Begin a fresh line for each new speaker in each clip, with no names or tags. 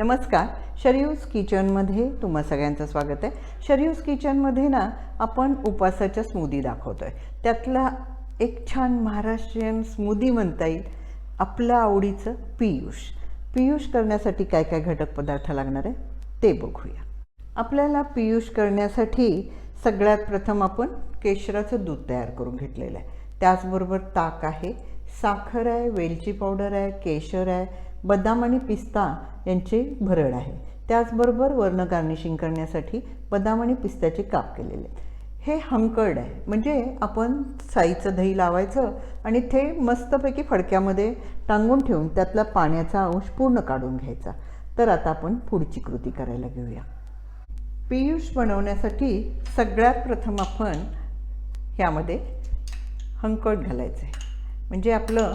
नमस्कार शरीयूज किचनमध्ये तुम्हा सगळ्यांचं स्वागत आहे. शरीयूज किचनमध्ये ना आपण उपवासाच्या स्मूदी दाखवतो आहे त्यातला एक छान महाराष्ट्रीयन स्मूदी म्हणता येईल आपलं आवडीचं पियुष. पियुष करण्यासाठी काय काय घटक पदार्थ लागणार आहे ते बघूया. आपल्याला पियुष करण्यासाठी सगळ्यात प्रथम आपण केशराचं दूध तयार करून घेतलेलं आहे. त्याचबरोबर ताक आहे साखर आहे वेलची पावडर आहे केशर आहे बदाम आणि पिस्ता यांची भरड आहे. त्याचबरोबर वर्ण गार्निशिंग करण्यासाठी बदाम आणि पिस्त्याचे काप केलेले. हे हंकर्ड आहे. म्हणजे आपण साईचं दही लावायचं आणि ते मस्तपैकी फडक्यामध्ये टांगून ठेवून त्यातला पाण्याचा अंश पूर्ण काढून घ्यायचा. तर आता आपण पुढची कृती करायला घेऊया. पियुष बनवण्यासाठी सगळ्यात प्रथम आपण ह्यामध्ये हंकट घालायचं आहे म्हणजे आपलं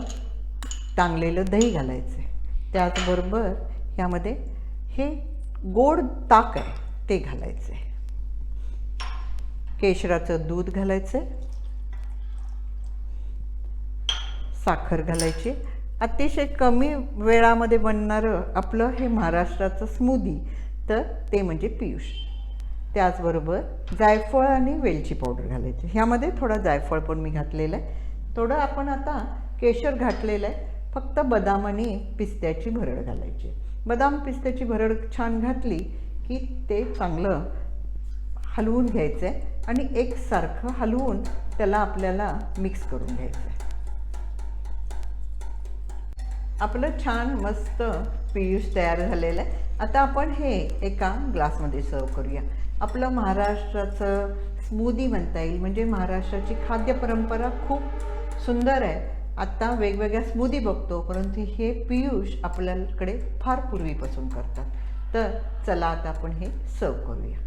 टांगलेलं दही घालायचं आहे त्याचबरोबर ह्यामध्ये हे गोड ताक आहे ते घालायचं आहे केशराचं दूध घालायचं साखर घालायची. अतिशय कमी वेळामध्ये बनणारं आपलं हे महाराष्ट्राचं स्मूदी तर ते म्हणजे पियुष. त्याचबरोबर जायफळ आणि वेलची पावडर घालायची. ह्यामध्ये थोडा जायफळ पण मी घातलेला आहे. थोडं आपण आता केशर घातलेलं आहे. फक्त बदाम आणि पिस्त्याची भरड घालायची. बदाम पिस्त्याची भरड छान घातली की ते चांगलं हलवून घ्यायचं आहे आणि एकसारखं हलवून त्याला आपल्याला मिक्स करून घ्यायचं. आहे आपलं छान मस्त पियुष तयार झालेलं आहे. आता आपण हे एका ग्लासमध्ये सर्व करूया. आपलं महाराष्ट्राचं स्मूदी म्हणता येईल. म्हणजे महाराष्ट्राची खाद्य परंपरा खूप सुंदर आहे. आत्ता वेगवेगळ्या स्मूदी बघतो परंतु हे पियुष आपल्याकडे फार पूर्वीपासून करतात. तर चला आता आपण हे सर्व करूया.